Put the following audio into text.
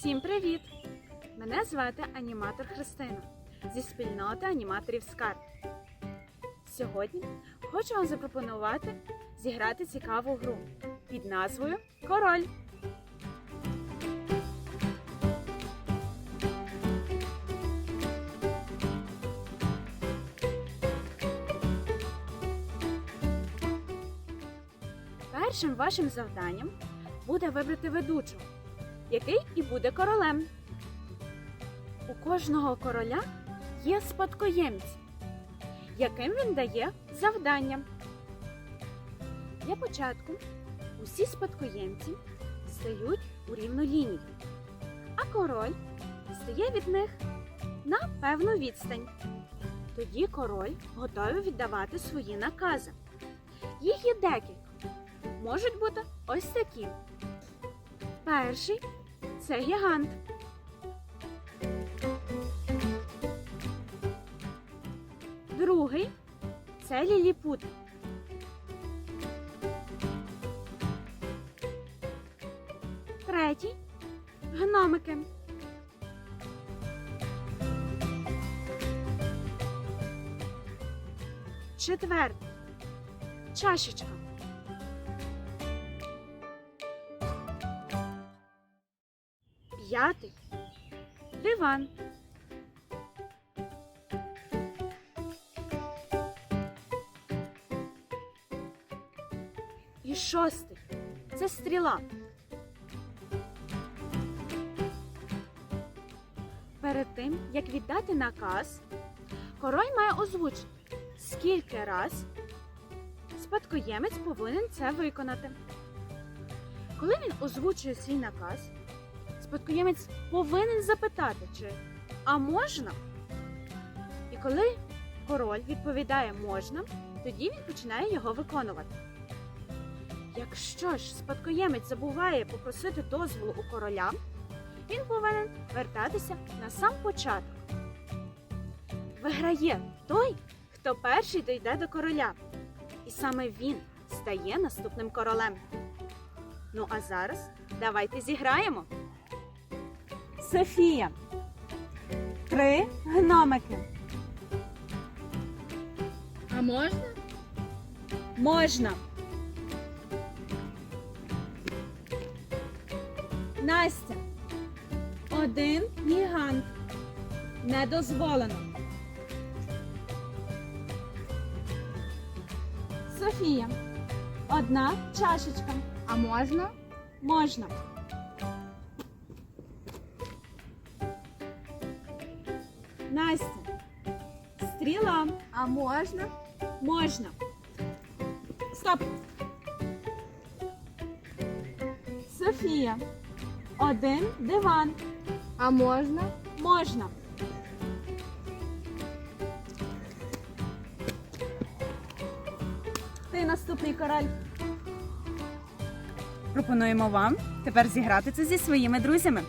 Всім привіт! Мене звати аніматор Христина зі спільноти аніматорів Скарб. Сьогодні хочу вам запропонувати зіграти цікаву гру під назвою Король. Першим вашим завданням буде вибрати ведучого, який і буде королем. У кожного короля є спадкоємець, яким він дає завдання. Для початку усі спадкоємці стають у рівну лінію, а король стає від них на певну відстань. Тоді король готовий віддавати свої накази. Їх є декілька. Можуть бути ось такі. Перший це гігант. Другий це ліліпут. Третій гномики. Четвертий чашечка. П'ятий диван. І шостий це стріла. Перед тим, як віддати наказ, король має озвучити, скільки раз спадкоємець повинен це виконати. Коли він озвучує свій наказ, спадкоємець повинен запитати, чи а можна? І коли король відповідає можна, тоді він починає його виконувати. Якщо ж спадкоємець забуває попросити дозволу у короля, він повинен вертатися на сам початок. Виграє той, хто перший дійде до короля. І саме він стає наступним королем. Ну а зараз давайте зіграємо. Софія. Три гномики. А можна? Можна. Настя. Один гігант. Не дозволено. Софія. Одна чашечка. А можна? Можна. Настя. Стріла. А можна? Можна. Стоп. Софія. Один диван. А можна? Можна. Ти наступний король. Пропонуємо вам тепер зіграти це зі своїми друзями.